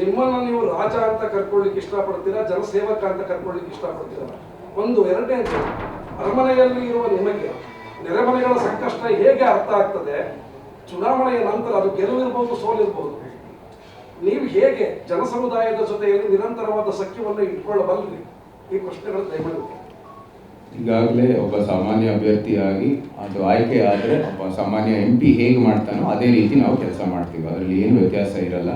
ನಿಮ್ಮನ್ನ ನೀವು ರಾಜ ಅಂತ ಕರ್ಕೊಳ್ಳಿಕ್ಕೆ ಇಷ್ಟಪಡ್ತೀರಾ, ಜನಸೇವಕ ಅಂತ ಕರ್ಕೊಳ್ಳಿಕ್ಕೆ ಇಷ್ಟಪಡ್ತೀರಾ? ಒಂದು ಎರಡನೇದು ಅರಮನೆಯಲ್ಲಿ ಇರುವ ನಿಮಗೆ ನೆರೆಮನೆಗಳ ಸಂಕಷ್ಟ ಹೇಗೆ ಅರ್ಥ ಆಗ್ತದೆ? ಚುನಾವಣೆಯ ನಂತರ ಅದು ಗೆಲುವಿರ್ಬೋದು, ಸೋಲಿರ್ಬೋದು. ನೀವು ಹೇಗೆ ಜನಸಮುದಾಯದ ಜೊತೆಯಲ್ಲಿ ನಿರಂತರವಾದ ಸಖ್ಯವನ್ನು ಇಟ್ಕೊಳ್ಳಬಲ್ಲರಿ ಈ ಪ್ರಶ್ನೆಗಳು ದಯಮಾಡಿ ಈಗಾಗಲೇ ಒಬ್ಬ ಸಾಮಾನ್ಯ ಅಭ್ಯರ್ಥಿಯಾಗಿ ಅದು ಆಯ್ಕೆ ಆದರೆ ಒಬ್ಬ ಸಾಮಾನ್ಯ ಎಂ ಪಿ ಹೇಗೆ ಮಾಡ್ತಾನೋ ಅದೇ ರೀತಿ ನಾವು ಕೆಲಸ ಮಾಡ್ತೀವಿ. ಅದರಲ್ಲಿ ಏನು ವ್ಯತ್ಯಾಸ ಇರಲ್ಲ.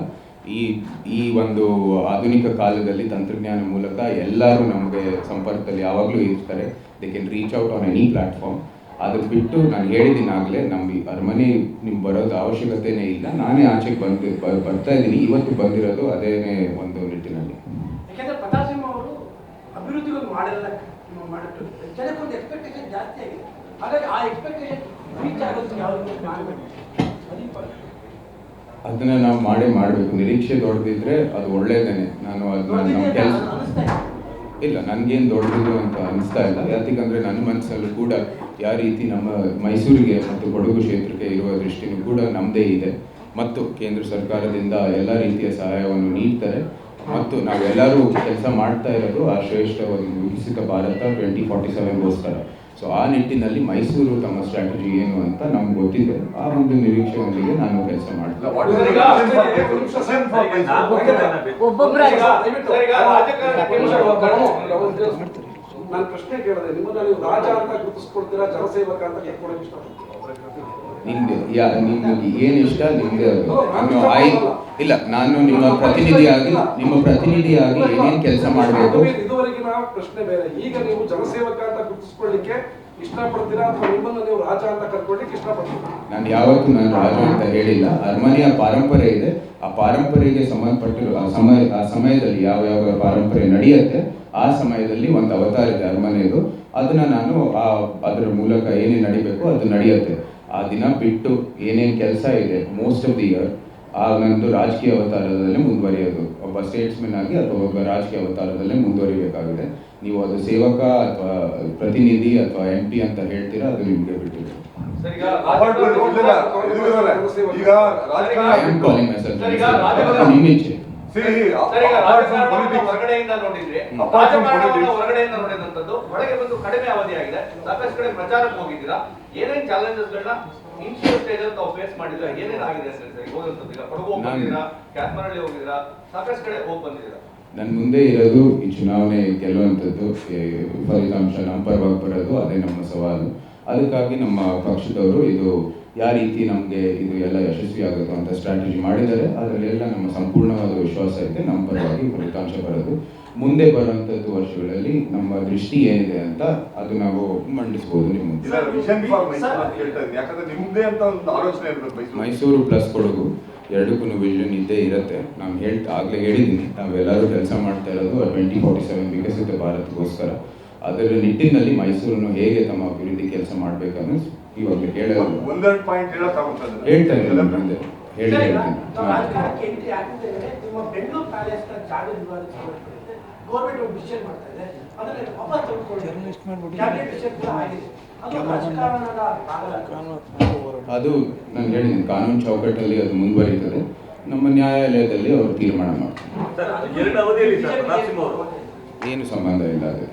ಈ ಈ ಒಂದು ಆಧುನಿಕ ಕಾಲದಲ್ಲಿ ತಂತ್ರಜ್ಞಾನ ಮೂಲಕ ಎಲ್ಲರೂ ನಮಗೆ ಸಂಪರ್ಕದಲ್ಲಿ ಯಾವಾಗಲೂ ಇರ್ತಾರೆ. They can reach out on any platform ಅದ್ರ ಬಿಟ್ಟು ನಾನು ಹೇಳಿದ್ದೀನಿ ಆಗಲೇ ನಮ್ಮ ಅರಮನೆ ನಿಮ್ಗೆ ಬರೋದು ಅವಶ್ಯಕತೆನೇ ಇಲ್ಲ. ನಾನೇ ಆಚೆಗೆ ಬಂದು ಬರ್ತಾ ಇದ್ದೀನಿ. ಇವತ್ತು ಬಂದಿರೋದು ಅದೇನೇ ಒಂದು ನಿಟ್ಟಿನಲ್ಲಿ. ಎಕ್ಸ್ಪೆಕ್ಟೇಷನ್ ಜಾಸ್ತಿ ಆಗಿದೆ. ಹಾಗಾಗಿ ಆ ಎಕ್ಸ್ಪೆಕ್ಟೇಷನ್ ರೀಚ್ ಆಗೋದು ಯಾವುದು ಅದನ್ನ ನಾವು ಮಾಡಿ ಮಾಡಬೇಕು. ನಿರೀಕ್ಷೆ ದೊಡ್ಡದಿದ್ರೆ ಅದು ಒಳ್ಳೇದೇನೆ. ನಾನು ಅದನ್ನ ನಮ್ಮ ಕೆಲಸ ಇಲ್ಲ. ನನಗೇನು ದೊಡ್ಡದು ಅಂತ ಅನಿಸ್ತಾ ಇಲ್ಲ. ಯಾಕಂದ್ರೆ ನನ್ನ ಮನಸ್ಸಲ್ಲೂ ಕೂಡ ಯಾವ ರೀತಿ ನಮ್ಮ ಮೈಸೂರಿಗೆ ಮತ್ತು ಕೊಡಗು ಕ್ಷೇತ್ರಕ್ಕೆ ಇರುವ ದೃಷ್ಟಿನೂ ಕೂಡ ನಮ್ಮದೇ ಇದೆ. ಮತ್ತು ಕೇಂದ್ರ ಸರ್ಕಾರದಿಂದ ಎಲ್ಲ ರೀತಿಯ ಸಹಾಯವನ್ನು ನೀಡ್ತಾರೆ. ಮತ್ತು ನಾವೆಲ್ಲರೂ ಕೆಲಸ ಮಾಡ್ತಾ ಇರೋದು ಆ ಶ್ರೇಷ್ಠ ಒಂದು ವಿಕಸಿತ ಭಾರತ ಟ್ವೆಂಟಿ ಫಾರ್ಟಿ ಸೆವೆನ್ಗೋಸ್ಕರ ಸೊ ಆ ನಿಟ್ಟಿನಲ್ಲಿ ಮೈಸೂರು ತಮ್ಮ ಸ್ಟ್ರಾಟಜಿ ಏನು ಅಂತ ನಮ್ಗೆ ಗೊತ್ತಿದೆ. ಆ ಒಂದು ನಿರೀಕ್ಷೆಯೊಂದಿಗೆ ನಾನು ಕೆಲಸ ಮಾಡ್ತೀನಿ. ನಾನು ಪ್ರಶ್ನೆ ಕೇಳಿದೆ. ನಿಮ್ಮನ್ನ ನೀವು ರಾಜ ಅಂತ ಗುರುತಿಸ್ಕೊಳ್ತೀರಾ ಜನಸೇವಕ ಅಂತ ನಿಮ್ದು ಯಾ ನಿಮ್ಗೆ ಏನು ಇಷ್ಟ? ಆಯ್ ಇಲ್ಲ ನಾನು ನಿಮ್ಮ ಪ್ರತಿನಿಧಿಯಾಗಿ ನಿಮ್ಮ ಪ್ರತಿನಿಧಿಯಾಗಿ ಏನೇನು ಕೆಲಸ ಮಾಡಬೇಕು ಇದುವರೆಗಿನ ಪ್ರಶ್ನೆ ಬೇರೆ. ಈಗ ನೀವು ಜನಸೇವಕ ಅಂತ ಗುರುತಿಸ್ಕೊಳ್ಳಿಕ್ಕೆ ಇಷ್ಟಪಡ್ತೀರಾ ಅಥವಾ ನಿಮ್ಮನ್ನು ನೀವು ರಾಜ ಅಂತ ಕರ್ಕೊಳ್ಳಿಕ್ಕೆ ಇಷ್ಟಪಡ್ತೀರಾ? ನಾನು ಯಾವತ್ತೂ ನಾನು ರಾಜ ಅಂತ ಹೇಳಿಲ್ಲ. ಅರಮನೆಯ ಪಾರಂಪರೆ ಇದೆ. ಆ ಪಾರಂಪರೆಗೆ ಸಂಬಂಧಪಟ್ಟಿರುವ ಆ ಸಮಯ ಆ ಸಮಯದಲ್ಲಿ ಯಾವ ಯಾವ ಪಾರಂಪರೆ ನಡೆಯುತ್ತೆ ಆ ಸಮಯದಲ್ಲಿ ಒಂದು ಅವತಾರ ಇದೆ ಅರಮನೆಯದು. ಅದನ್ನ ನಾನು ಆ ಅದರ ಮೂಲಕ ಏನೇನು ನಡಿಬೇಕು ಅದು ನಡೆಯುತ್ತೆ. ಆ ದಿನ ಬಿಟ್ಟು ಏನೇನು ಕೆಲಸ ಇದೆ ಮೋಸ್ಟ್ ಆಫ್ ದಿ ಇಯರ್ ಆ ನಂದು ರಾಜಕೀಯ ಅವತಾರದಲ್ಲೇ ಮುಂದುವರಿಯೋದು. ಒಬ್ಬ ಸ್ಟೇಟ್ಸ್ಮನ್ ಆಗಿ ಅಥವಾ ಒಬ್ಬ ರಾಜಕೀಯ ಅವತಾರದಲ್ಲೇ ಮುಂದುವರಿಬೇಕಾಗಿದೆ. ನೀವು ಅದು ಸೇವಕ ಅಥವಾ ಪ್ರತಿನಿಧಿ ಅಥವಾ ಎಂ ಪಿ ಅಂತ ಹೇಳ್ತೀರಾ ಅದು ನಿಮಗೆ ಬಿಟ್ಟಿದೆ. ಹೊರಗಡೆಯಿಂದ ಕಡಿಮೆ ಅವಧಿಯಾಗಿದೆ. ಸಾಕಷ್ಟು ಕಡೆ ಪ್ರಚಾರಕ್ಕೆ ಹೋಗಿದ್ದೀರಾ? ಏನೇನ್ ಚಾಲೆಂಜಸ್ಗಳನ್ನ ನನ್ನ ಮುಂದೆ ಇರೋದು ಈ ಚುನಾವಣೆ ಗೆಲ್ಲುವಂಥದ್ದು ಫಲಿತಾಂಶ ನಮ್ಮ ಪರವಾಗಿ ಬರೋದು ಅದೇ ನಮ್ಮ ಸವಾಲು. ಅದಕ್ಕಾಗಿ ನಮ್ಮ ಪಕ್ಷದವರು ಇದು ಯಾವ ರೀತಿ ನಮಗೆ ಇದು ಎಲ್ಲ ಯಶಸ್ವಿ ಆಗುತ್ತೋ ಅಂತ ಸ್ಟ್ರಾಟಜಿ ಮಾಡಿದ್ದಾರೆ. ಅದರಲ್ಲೆಲ್ಲ ನಮ್ಮ ಸಂಪೂರ್ಣವಾದ ವಿಶ್ವಾಸ ಇದೆ. ನಮ್ಮ ಪರವಾಗಿ ಫಲಿತಾಂಶ ಬರೋದು. ಮುಂದೆ ಬರುವಂಥದ್ದು ವರ್ಷಗಳಲ್ಲಿ ನಮ್ಮ ದೃಷ್ಟಿ ಏನಿದೆ ಅಂತ ಅದು ನಾವು ಮಂಡಿಸಬಹುದು ನಿಮ್ಮ ಮೈಸೂರು ಪ್ಲಸ್ ಕೊಡಗು. ಎರಡಕ್ಕೂ ವಿಷನ್ ಇದ್ದೇ ಇರುತ್ತೆ. ನಾನು ಹೇಳ್ತಾ ಆಗಲೇ ಹೇಳಿದ್ದೀನಿ. ನಾವೆಲ್ಲರೂ ಕೆಲಸ ಮಾಡ್ತಾ ಇರೋದು ಟ್ವೆಂಟಿ ಫೋರ್ಟಿ ಸೆವೆನ್ ವಿಕಸಿತ ಭಾರತಕ್ಕೋಸ್ಕರ ಅದರ ನಿಟ್ಟಿನಲ್ಲಿ ಮೈಸೂರನ್ನು ಹೇಗೆ ತಮ್ಮ ಅಭಿವೃದ್ಧಿ ಕೆಲಸ ಮಾಡಬೇಕನ್ನು ಹೇಳೋದು ಒಂದೆರಡು ಪಾಯಿಂಟ್ ಹೇಳಕ್ಕಾಗುತ್ತದೆ ಹೇಳ್ತಾ ಇದ್ದೀನಿ ಮುಂದೆ. ಹೇಳಿ ಹೇಳ್ತೀನಿ. ಅದು ನಾನು ಹೇಳಿದ್ದೀನಿ ಕಾನೂನು ಚೌಕಟ್ಟಲ್ಲಿ ಅದು ಮುಂದುವರಿತದೆ. ನಮ್ಮ ನ್ಯಾಯಾಲಯದಲ್ಲಿ ಅವರು ತೀರ್ಮಾನ ಮಾಡ್ತಾರೆ. ಎರಡು ಅವಧಿಯಲ್ಲಿ ಸರ್ ಪ್ರತಾಪ್ ಅವರು ಏನು ಸಂಬಂಧ ಇಲ್ಲ ಅದು.